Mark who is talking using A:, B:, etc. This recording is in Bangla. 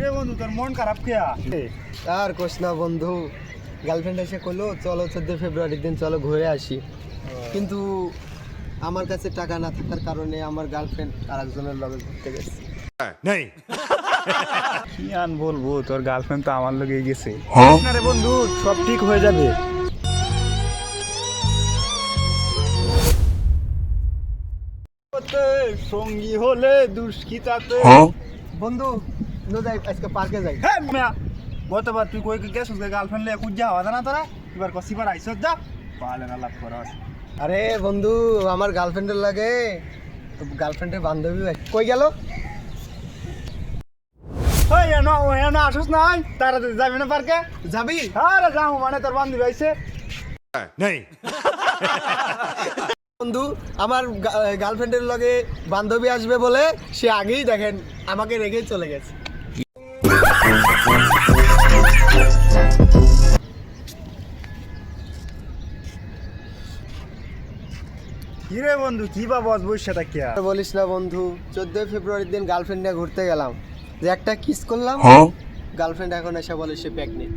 A: কিরে বন্ধু তোর মন খারাপ খেয়া
B: আর কোস না বন্ধু। গার্লফ্রেন্ড এসে করল চলো চোদ্দোই ফেব্রুয়ারির দিন চলো ঘুরে আসি। কিন্তু আমার কাছে টাকা না থাকার কারণে আমার গার্লফ্রেন্ড আরেকজনের লগে ঘুরতে গেছে।
A: কি আন বলব তোর গার্লফ্রেন্ড তো আমার লোকে গেছে। না রে বন্ধু সব ঠিক হয়ে যাবে। সঙ্গী হলে দুষ্কিতাতে।
B: বন্ধু নো যাই আজকে পার্কে যাই।
A: হ্যাঁ মিয়া গতবার তুই কই গেছিস গার্লফ্রেন্ড লিয়ে কুজ যাওয়া না তোরা? এবার কসিবার আইসত যা। পালে না লাভ করাস।
B: আরে বন্ধু আমার গার্লফ্রেন্ডের লাগে। তো গার্লফ্রেন্ডের বান্ধবী কই গেল?
A: এনো এনো আসুস নাই। তারা যাবি না পার্কে
B: যাবি?
A: আরে যাও মানে তোর বান্ধবী আইছে।
B: বন্ধু আমার গার্লফ্রেন্ডের লগে বান্ধবী আসবে বলে সে আগেই দেখেন আমাকে রেখেই চলে গেছে।
A: কিরে বন্ধু কি বা বস বসে সেটা কে
B: আর? বলিস না বন্ধু চোদ্দই ফেব্রুয়ারির দিন গার্লফ্রেন্ড নিয়ে ঘুরতে গেলাম। যে একটা কিস করলাম গার্লফ্রেন্ড এখন এসে বলে সে প্রেগনেন্ট